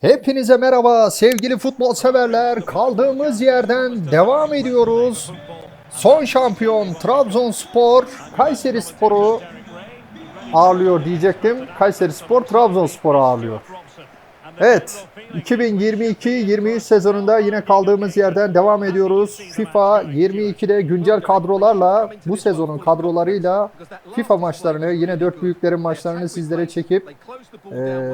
Hepinize merhaba sevgili futbol severler. Kaldığımız yerden devam ediyoruz. Son şampiyon Trabzonspor Kayseri Spor'u ağırlıyor diyecektim. Kayseri Spor Trabzonspor'u ağırlıyor. Evet, 2022-23 sezonunda yine kaldığımız yerden devam ediyoruz. FIFA 22'de güncel kadrolarla, bu sezonun kadrolarıyla FIFA maçlarını, yine dört büyüklerin maçlarını sizlere çekip e,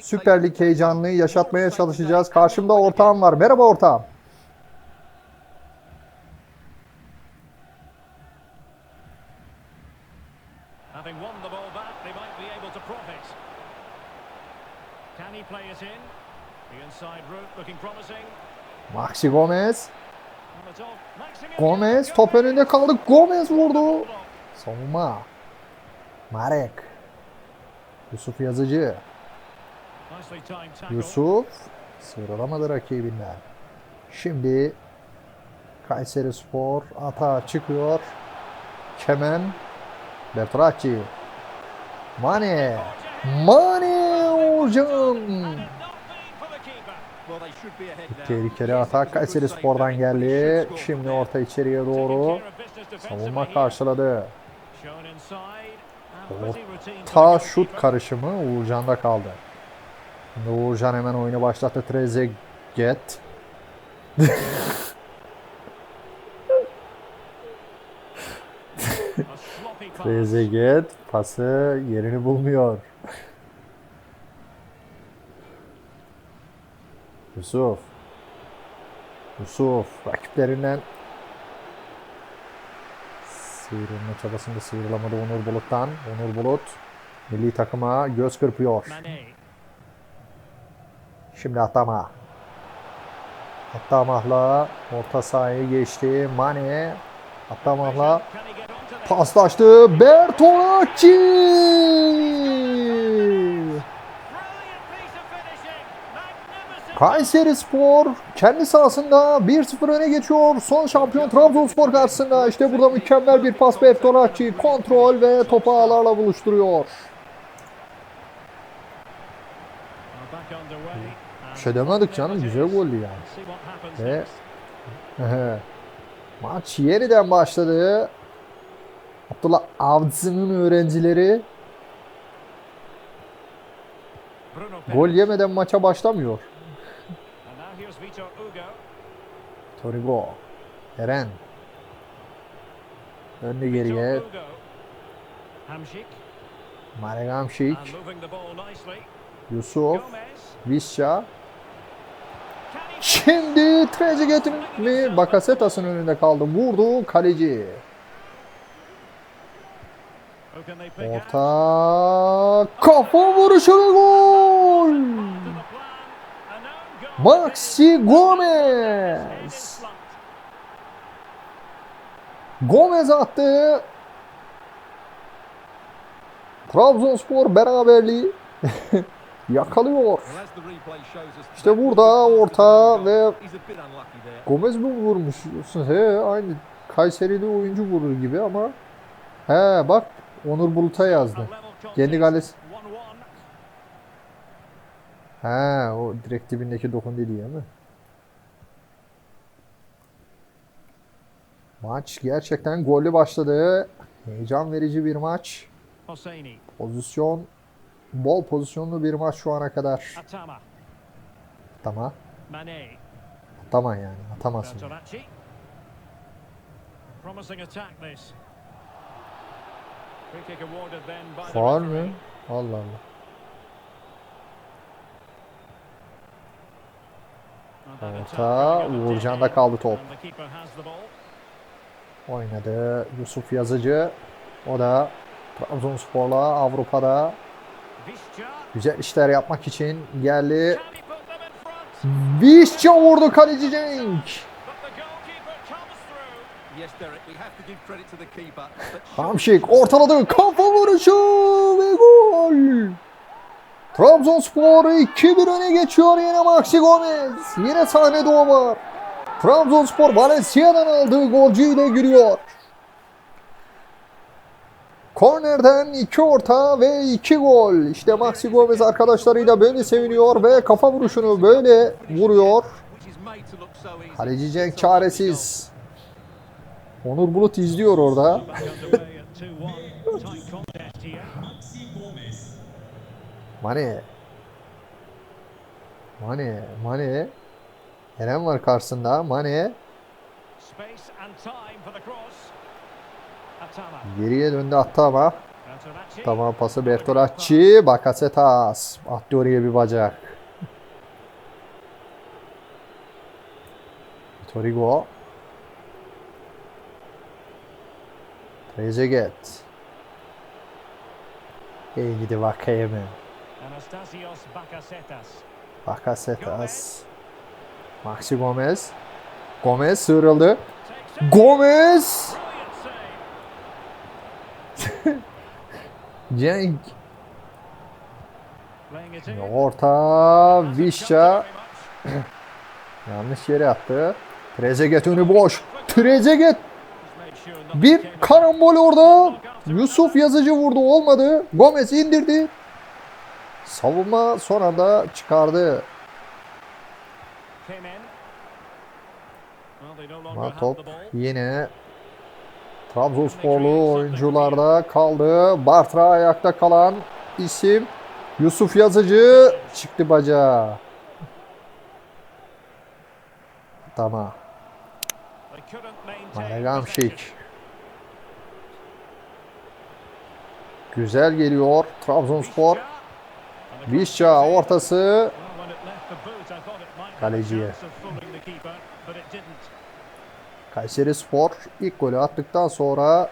Süper Lig heyecanını yaşatmaya çalışacağız. Karşımda ortağım var. Merhaba ortağım. Maxi Gomez. Gomez top önünde kaldı. Gomez vurdu. Savunma. Marek. Yusuf Yazıcı. Yusuf sıyrılamadı rakibinden. Şimdi Kayseri Spor atağa çıkıyor. Kemen Bertracci. Mane. Mane Uğurcan. Tehlikeli atak Kayseri Spor'dan geldi. Şimdi orta içeriye doğru. Savunma karşıladı. Shown inside. And pretty routine for Ta the şut karışımı Uğurcan'da kaldı. Şimdi Uğurcan hemen oyunu başlattı. Trezeguet. Trezeguet pası yerini bulmuyor. Yusuf. Yusuf rakiplerinden sıyrılma çabasında sıyrılamadı Onur Bulut'tan. Onur Bulut milli takıma göz kırpıyor. Şimdi Atama. Atamah'la orta sahayı geçti. Mane. The paslaştı. Bertolacci. Kayseri Spor kendi sahasında 1-0 öne geçiyor. Son şampiyon Trabzonspor karşısında. İşte burada mükemmel bir pas Bertolacci. Kontrol ve topu ağlarla buluşturuyor. Bir şey demedik canım. Güzel goldü yani. Ve maç yeniden başladı. Abdullah Avcı'nın öğrencileri gol yemeden maça başlamıyor. Torigo, Eren. Önlü geriye ball nicely. Yusuf. Visca. Şimdi Trezeguet'in mi Bakasetas'ın önünde kaldı. Vurdu kaleci. Orta kafa vuruşu ve gol. Maxi Gomez. Gomez attı. Trabzonspor beraberliği yakalıyor. İşte burada orta ve Gomez mi vurmuş? He aynı Kayserili oyuncu vurur gibi ama he bak Onur Bulut'a yazdı. Kendi. 1-1. He o direkt dibindeki dokun değil ya Maç gerçekten gollü başladı. Heyecan verici bir maç. Pozisyon bol pozisyonlu bir maç şu ana kadar. Atama. Atama. Atama yani. Atamasın. Referee. mü? Allah Allah. Orta. Uğurcan'da kaldı top. Oynadı. Yusuf Yazıcı. O da Trabzonspor'la Avrupa'da güzel işler yapmak için geldi. Visca vurdu kaleci Cenk. Hamşik ortaladı. Kafa vuruşu ve gol. Trabzonspor 2-1 öne geçiyor yine Maxi Gomez. Yine sahnede o var. Trabzonspor Valencia'dan aldığı golcüyle giriyor. Kornerden iki orta ve iki gol. İşte Maxi Gomez arkadaşlarıyla böyle seviniyor ve kafa vuruşunu böyle vuruyor. Kaleci Cenk çaresiz. Onur Bulut izliyor orada. Back underway at 2-1. Tight contest here. Mane. Mane. Mane. Eren var karşısında. Mane. Geriye döndü attı ama. Bertolacci. Tamam pası Bertolacci. Bakasetas. Attı oraya bir bacak. Torigo. Trezeguet. İyi gidi Vakayeme. Bakasetas. Bakasetas. Maxi Gomez. Gomez sıyrıldı. Gomez. Cenk. Orta. Vişça. Yanlış yere attı. Trezeguet önü boş. Trezeguet. Bir karambol orada. Yusuf Yazıcı vurdu olmadı. Gomez indirdi. Savunma son anda çıkardı. Ama top yine Trabzonsporlu oyuncularda kaldı. Bartra ayakta kalan isim. Yusuf Yazıcı çıktı bacağı. Tamam. They couldn't maintain Malegam possession. Şik. Güzel geliyor Trabzonspor. Vişça ortası. Didn't. Kayseri Spor ilk golü attıktan sonra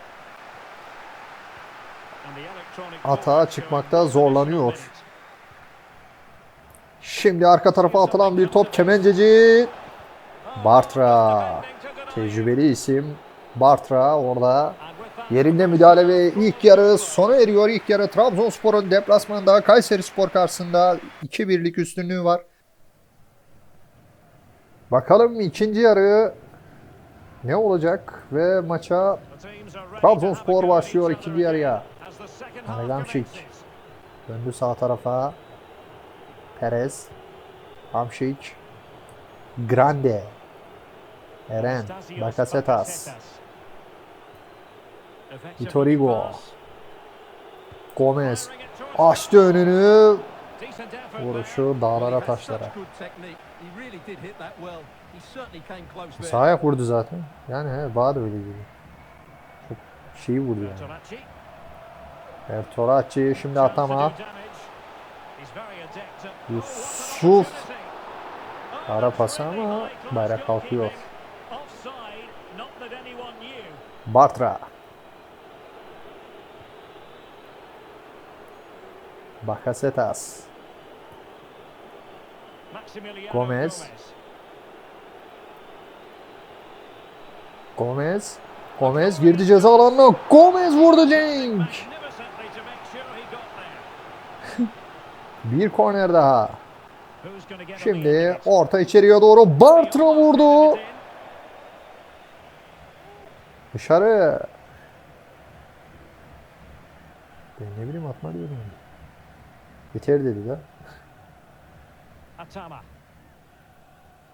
Atağa çıkmakta zorlanıyor. şimdi arka tarafa atılan bir top Kemenceci. Bartra. Tecrübeli isim Bartra orada yerinde müdahale ve ilk yarı sona eriyor. İlk yarı Trabzonspor'un deplasmanında Kayseri Spor karşısında 2-1'lik üstünlüğü var. Bakalım ikinci yarı ne olacak ve maça Trabzonspor başlıyor ikinci yarıya. again as the second half Malegam Şik. commences. Döndü sağ tarafa. Perez. Hamşik. Grande. Eren. Bakasetas. Vitorigo. Gomez. Açtı önünü. Vuruşu dağlara taşlara. Sağ ayak vurdu zaten. Yani he, da öyle geliyor. Çok şey vurdu yani. Bertolacci. Şimdi atama. Oh, Yusuf. Ara pası ama bayrak kalkıyor. Bartra. Bakasetas. Gomez. Gomez. Gomez girdi ceza alanına. Gomez vurdu Cenk. Bir korner daha. Şimdi orta içeriye doğru Bartra vurdu. Dışarı. Ben ne bileyim atma diyorum. Biter dedi de. Atama.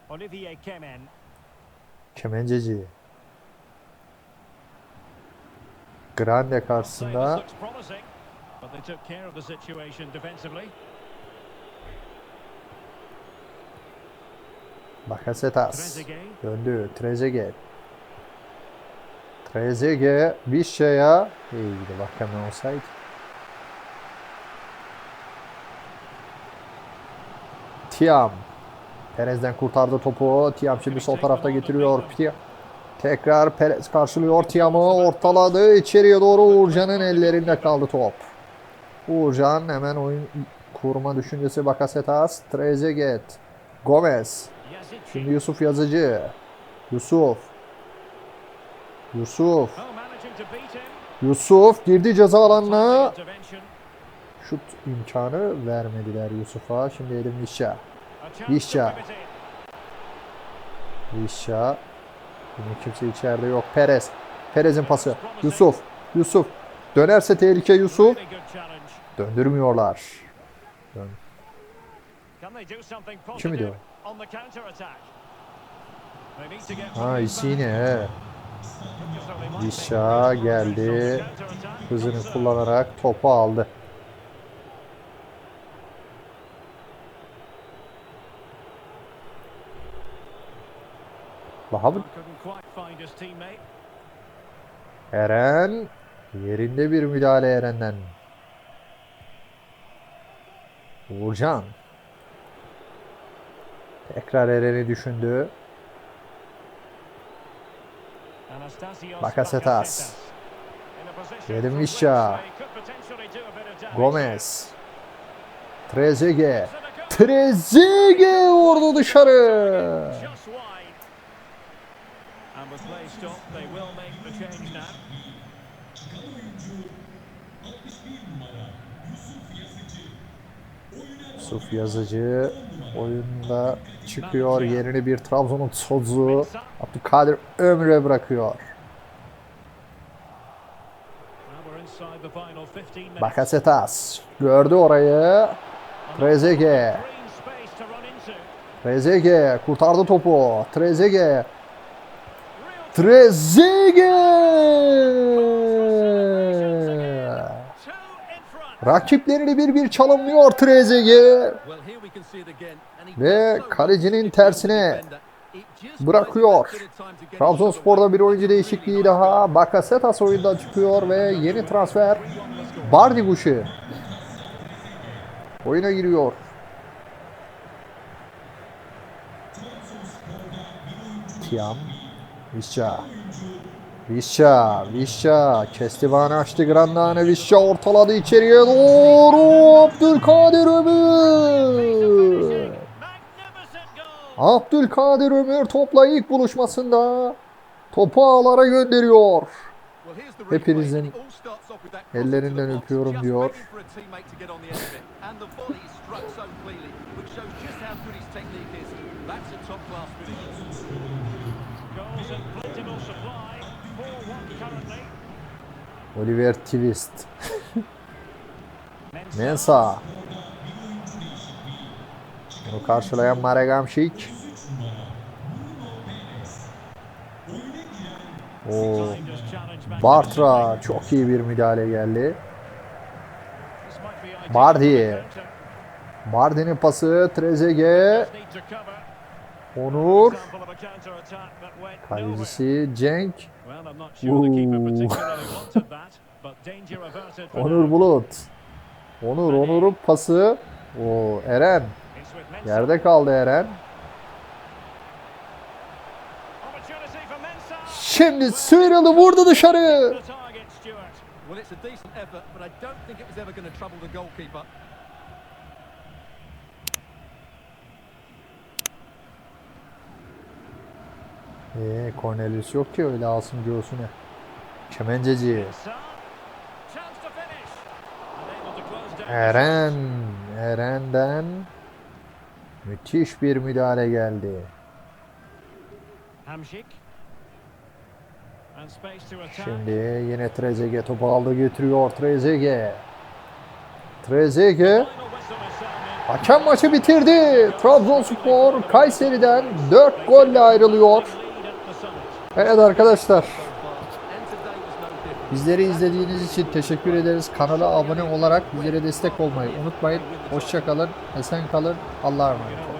Olivier Kemen. Kemenceci. Grande karşısında. Bakasetas. Döndü. Trezeguet. Trezeguet Vişça'ya iyi gidi bak hemen olsaydı. Tiam. Perez'den kurtardı topu. Tiam şimdi sol tarafta getiriyor. Tiam. Tekrar Perez karşılıyor Tiam'ı. Ortaladı. içeriye doğru Uğurcan'ın ellerinde kaldı top. Uğurcan hemen oyun kurma düşüncesi Bakasetas. Trezeguet. Gomez. Şimdi Yusuf Yazıcı. Yusuf. Yusuf. Yusuf girdi ceza alanına. Şut imkanı vermediler Yusuf'a. Şimdi Edin Vişça. Vişça. Vişça. Yine kimse içeride yok. Perez. Perez'in pası. Yusuf. Yusuf. Dönerse tehlike Yusuf. Döndürmüyorlar. Dön. Kim diyor? Ha. Isine. Dişa geldi. Hızını kullanarak topu aldı. Teammate. Eren yerinde bir müdahale Eren'den. Uğurcan. Tekrar Eren'i düşündü. Bakasetas. Yedim from Visca. which they could potentially do a bit of damage. Gomez. Trezeguet. Trezeguet vurdu dışarı. With play stopped, they will make the change now. Yusuf Yazıcı oyunda çıkıyor. Yerini bir Trabzon'un sozu Abdülkadir Ömür'e bırakıyor. Now we're inside the final 15 minutes. Bakasetas gördü orayı. Trezeguet. Trezeguet kurtardı topu. Trezeguet. Trezeguet. Rakiplerini bir bir çalımlıyor Trezeguet. Ve kalecinin tersine bırakıyor. Trabzonspor'da bir oyuncu değişikliği daha. Bakasetas oyundan çıkıyor ve yeni transfer Bardi Guşu. Oyuna giriyor. Tiam. Visca. Visca. Visca. Kestivanı açtı Grandane. Visca ortaladı içeriye doğru. Abdülkadir Ömür. Abdülkadir Ömür topla ilk buluşmasında topu ağlara gönderiyor. Hepinizin ellerinden öpüyorum diyor. Oliver Twist. Mensa. Bunu karşılayan his challenge back Bartra çok iyi bir müdahale geldi. Bardi. Bardi'nin pası Trezeguet. Onur. Kalecisi Cenk. Onur. Bulut. Onur, Onur'un pası. O Eren. Yerde kaldı Eren. Şimdi sıyrıldı vurdu dışarı. The target, Stewart. Well, it's a decent effort, but I don't think it was ever going to trouble the goalkeeper. Ee, Cornelius yok ki öyle alsın göğsüne. Down. Eren. Eren'den müthiş bir müdahale geldi. Şimdi yine Trezeguet topu aldı götürüyor is sounding. hakem maçı bitirdi. Trabzonspor Kayseri'den 4 golle ayrılıyor. Evet arkadaşlar bizleri izlediğiniz için teşekkür ederiz. Kanala abone olarak bizlere destek olmayı unutmayın. Hoşçakalın, esen kalın, Allah'a emanet olun.